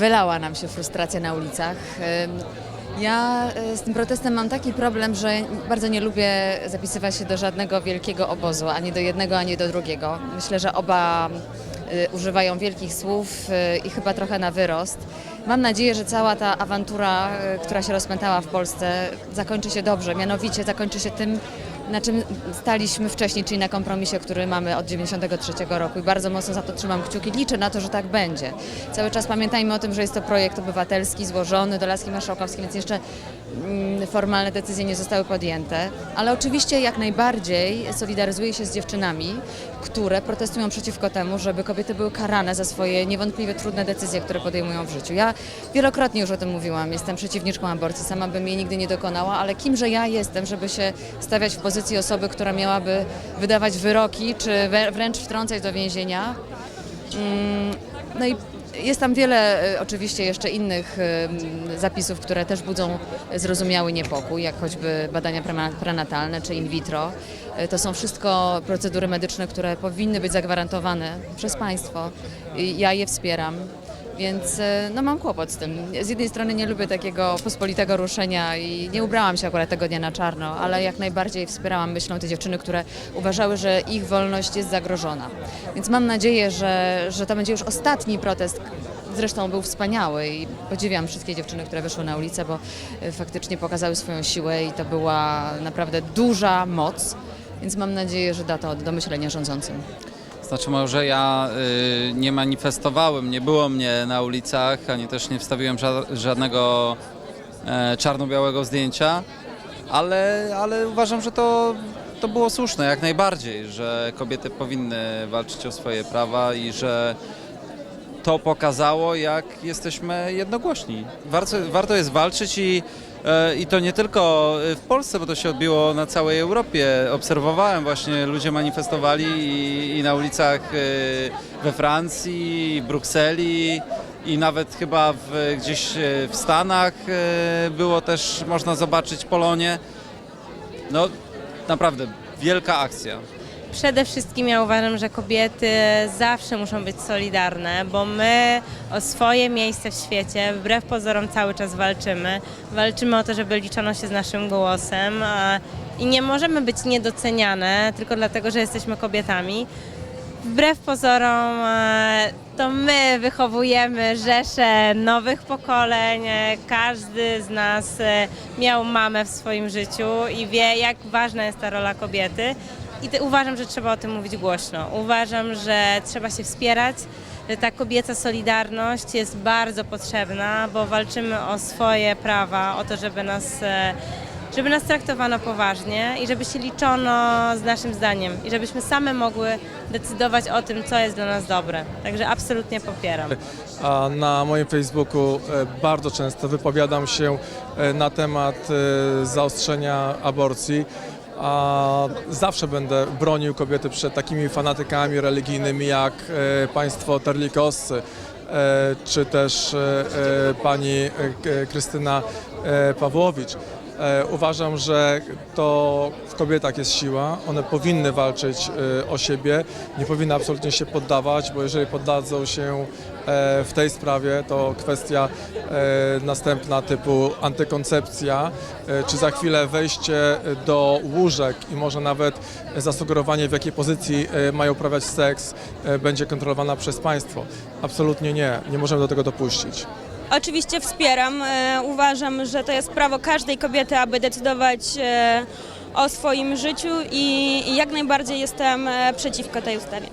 wylała nam się frustracja na ulicach. Ja y, z tym protestem mam taki problem, że bardzo nie lubię zapisywać się do żadnego wielkiego obozu, ani do jednego, ani do drugiego. Myślę, że oba y, używają wielkich słów y, i chyba trochę na wyrost. Mam nadzieję, że cała ta awantura, która się rozpętała w Polsce, zakończy się dobrze. Mianowicie zakończy się tym, na czym staliśmy wcześniej, czyli na kompromisie, który mamy od 1993 roku i bardzo mocno za to trzymam kciuki. Liczę na to, że tak będzie. Cały czas pamiętajmy o tym, że jest to projekt obywatelski złożony do Laski Marszałkowskiej, więc jeszcze mm, formalne decyzje nie zostały podjęte, ale oczywiście jak najbardziej solidaryzuję się z dziewczynami, które protestują przeciwko temu, żeby kobiety były karane za swoje niewątpliwie trudne decyzje, które podejmują w życiu. Ja wielokrotnie już o tym mówiłam, jestem przeciwniczką aborcji, sama bym jej nigdy nie dokonała, ale kimże ja jestem, żeby się stawiać w pozycji osoby, która miałaby wydawać wyroki, czy wrę- wręcz wtrącać do więzienia. Mm, No i jest tam wiele e, oczywiście jeszcze innych zapisów, które też budzą zrozumiały niepokój, jak choćby badania prenatalne czy in vitro. E, To są wszystko procedury medyczne, które powinny być zagwarantowane przez państwo. Ja je wspieram. Więc e, no, mam kłopot z tym. Z jednej strony nie lubię takiego pospolitego ruszenia i nie ubrałam się akurat tego dnia na czarno, ale jak najbardziej wspierałam myślą te dziewczyny, które uważały, że ich wolność jest zagrożona. Więc mam nadzieję, że, że to będzie już ostatni protest. Zresztą był wspaniały i podziwiam wszystkie dziewczyny, które wyszły na ulicę, bo e, faktycznie pokazały swoją siłę i to była naprawdę duża moc. Więc mam nadzieję, że da to do myślenia rządzącym. Znaczy może ja y, nie manifestowałem, nie było mnie na ulicach, ani też nie wstawiłem ża- żadnego e, czarno-białego zdjęcia, ale, ale uważam, że to, to było słuszne jak najbardziej, że kobiety powinny walczyć o swoje prawa i że to pokazało, jak jesteśmy jednogłośni. Warto, warto jest walczyć i, i to nie tylko w Polsce, bo to się odbiło na całej Europie. Obserwowałem właśnie, ludzie manifestowali i, i na ulicach e, we Francji, w Brukseli i nawet chyba w, gdzieś e, w Stanach e, było też, można zobaczyć Polonię. No naprawdę, wielka akcja. Przede wszystkim ja uważam, że kobiety zawsze muszą być solidarne, bo my o swoje miejsce w świecie wbrew pozorom cały czas walczymy. Walczymy o to, żeby liczono się z naszym głosem i nie możemy być niedoceniane tylko dlatego, że jesteśmy kobietami. Wbrew pozorom e, to my wychowujemy rzesze nowych pokoleń. Każdy z nas e, miał mamę w swoim życiu i wie, jak ważna jest ta rola kobiety. I te, uważam, że trzeba o tym mówić głośno. Uważam, że trzeba się wspierać. że Ta kobieca solidarność jest bardzo potrzebna, bo walczymy o swoje prawa, o to, żeby nas, e, żeby nas traktowano poważnie i żeby się liczono z naszym zdaniem i żebyśmy same mogły decydować o tym, co jest dla nas dobre. Także absolutnie popieram. na moim Facebooku e, bardzo często wypowiadam się e, na temat zaostrzenia aborcji. Zawsze będę bronił kobiety przed takimi fanatykami religijnymi jak e, państwo terlikoscy, e, czy też e, pani Krystyna Pawłowicz. E, Uważam, że to w kobietach jest siła, one powinny walczyć e, o siebie, nie powinny absolutnie się poddawać, bo jeżeli poddadzą się e, w tej sprawie, to kwestia następna typu antykoncepcja, czy za chwilę wejście do łóżek i może nawet zasugerowanie w jakiej pozycji mają uprawiać seks będzie kontrolowana przez państwo. Absolutnie nie, nie możemy do tego dopuścić. Oczywiście wspieram. E, Uważam, że to jest prawo każdej kobiety, aby decydować e, o swoim życiu i jak najbardziej jestem e, przeciwko tej ustawie.